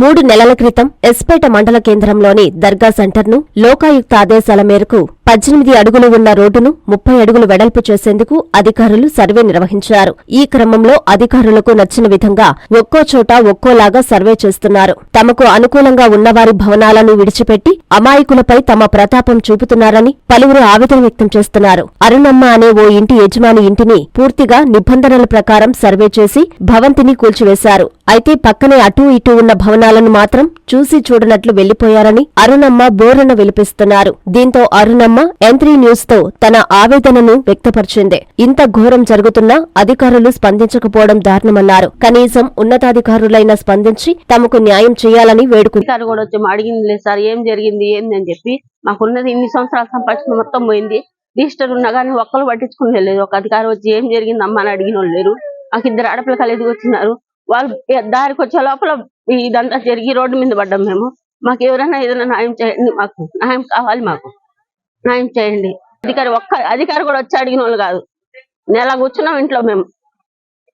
మూడు నెలల క్రితం ఎస్పేట మండల కేంద్రంలోని దర్గా సెంటర్ను లోకాయుక్త ఆదేశాల మేరకు పద్దెనిమిది అడుగులు ఉన్న రోడ్డును ముప్పై అడుగులు వెడల్పు చేసేందుకు అధికారులు సర్వే నిర్వహించారు. ఈ క్రమంలో అధికారులకు నచ్చిన విధంగా ఒక్కో చోట ఒక్కోలాగా సర్వే చేస్తున్నారు. తమకు అనుకూలంగా ఉన్నవారి భవనాలను విడిచిపెట్టి అమాయకులపై తమ ప్రతాపం చూపుతున్నారని పలువురు ఆవేదన వ్యక్తం చేస్తున్నారు. అరుణమ్మ అనే ఓ ఇంటి యజమాని ఇంటిని పూర్తిగా నిబంధనల ప్రకారం సర్వే చేసి భవంతిని కూల్చివేశారు. అయితే పక్కనే అటూ ఇటూ ఉన్న భవనాలను మాత్రం చూసి చూడనట్లు వెళ్ళిపోయారని అరుణమ్మ బోరన విలిపిస్తున్నారు. దీంతో అరుణమ్మ ఎంత్రీ న్యూస్తో తన ఆవేదనను వ్యక్తపరిచింది. ఇంత ఘోరం జరుగుతున్నా అధికారులు స్పందించకపోవడం దారుణమన్నారు. కనీసం ఉన్నతాధికారులైనా స్పందించి తమకు న్యాయం చేయాలని వేడుకుంది. కూడా వచ్చి అడిగింది లేదు సార్ ఏం జరిగింది ఏంది? అని చెప్పి మాకున్నది ఇన్ని సంవత్సరాల సంపాదించిన మొత్తం పోయింది. రిజిస్టర్ ఉన్నా కానీ ఒక్కరు పట్టించుకునే లేదు. ఒక అధికారి వచ్చి ఏం జరిగింది అమ్మ అని అడిగిన వాళ్ళు లేరు. మాకు ఇద్దరు ఆడపిల్ల కలిసి వచ్చినారు. వాళ్ళు దారికి వచ్చే లోపల ఇదంతా జరిగి రోడ్డు మీద పడ్డాం మేము. మాకు ఎవరైనా ఏదైనా న్యాయం చేయండి మాకు. న్యాయం కావాలి మాకు. న్యాయం చేయండి. అధికారి ఒక్క అధికారి కూడా వచ్చి అడిగిన వాళ్ళు కాదు. నెల కూర్చున్నాం ఇంట్లో మేము.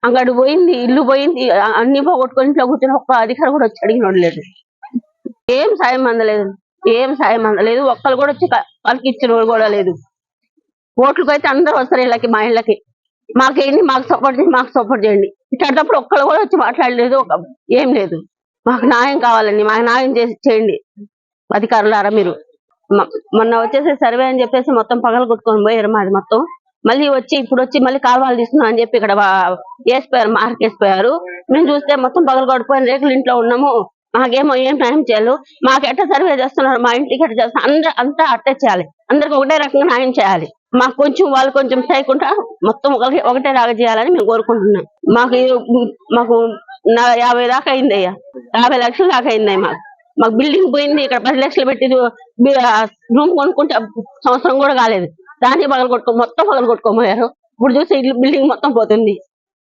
అంగడి పోయింది ఇల్లు పోయింది అన్ని పోగొట్టుకొని ఇంట్లో కూర్చుని ఒక్క అధికారి కూడా వచ్చి అడిగిన లేదు. ఏం సాయం అందలేదు. ఏం సాయం అందలేదు. ఒక్కరు కూడా వచ్చి వాళ్ళకి ఇచ్చిన కూడా లేదు. ఓట్లకు అయితే అందరూ వస్తారు ఇళ్ళకి మా ఇళ్ళకి. మాకేంటి? మాకు సపోర్ట్ చేయండి మాకు సపోర్ట్ చేయండి. ఇట్లాంటప్పుడు ఒక్కరు కూడా వచ్చి మాట్లాడలేదు. ఒక ఏం లేదు. మాకు న్యాయం కావాలండి. మాకు న్యాయం చేసి చేయండి. అధికారులారా మీరు. మొన్న వచ్చేసి సర్వే అని చెప్పేసి మొత్తం పగలు కొట్టుకొని పోయారు మాది మొత్తం. మళ్ళీ వచ్చి ఇప్పుడు వచ్చి మళ్ళీ కాలువలు తీసుకున్నాం అని చెప్పి ఇక్కడ వేసిపోయారు మార్క్ వేసిపోయారు మేము చూస్తే మొత్తం పగలు కొట్టుకొని రేకులు ఇంట్లో ఉన్నాము. మాకేమో ఏం న్యాయం చేయాలి. మాకు ఎట్ట సర్వే చేస్తున్నారు? మా ఇంటికి ఎట్ట చేస్తున్నారు? అందరూ అంతా అట్టే చేయాలి. అందరికి ఒకటే రకంగా న్యాయం చేయాలి. మాకు కొంచెం వాళ్ళు కొంచెం చేయకుండా మొత్తం ఒకరికి ఒకటే లాగా చేయాలని మేము కోరుకుంటున్నాం. మాకు మాకు యాభై దాకా అయింది అయ్యా. యాభై లక్షలు దాకా అయింది మాకు. మాకు బిల్డింగ్ పోయింది ఇక్కడ పది లక్షలు పెట్టి రూమ్ కొనుక్కుంటే సంవత్సరం కూడా కాలేదు. దాన్ని పగలు కొట్టుకో మొత్తం పగలు కొట్టుకోపోయారు ఇప్పుడు చూస్తే ఇల్లు బిల్డింగ్ మొత్తం పోతుంది.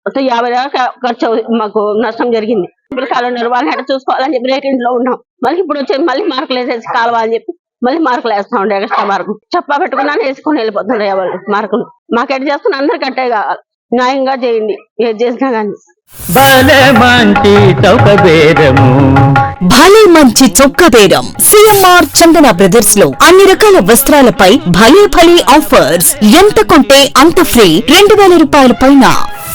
మొత్తం యాభై దాకా ఖర్చు మాకు నష్టం జరిగింది. పిల్లకాయలు ఉన్నారు వాళ్ళని ఎక్కడ చూసుకోవాలని చెప్పి రేట్ ఇంట్లో ఉన్నాం. మళ్ళీ ఇప్పుడు వచ్చేది మళ్ళీ మార్కులు వేసేసి కాలువ అని చెప్పి మళ్ళీ మార్కులు వేస్తా ఉండే ఎక్స్ట్రా మార్కు చెప్పా పెట్టుకున్నాను వేసుకొని వెళ్ళిపోతుండే వాళ్ళు మార్కులు. మాకు ఎట్లా చేస్తున్నా అందరికి అట్టే కావాలి న్యాయంగా చేయండి. ఏది చేసినా కానీ. భలే మంచి చొక్క బేరం. సిఎంఆర్ చందన బ్రదర్స్లో అన్ని రకాల వస్త్రాలపై భలే భలే ఆఫర్స్. ఎంత కొంటే అంత ఫ్రీ. రెండు వేల రూపాయల పైన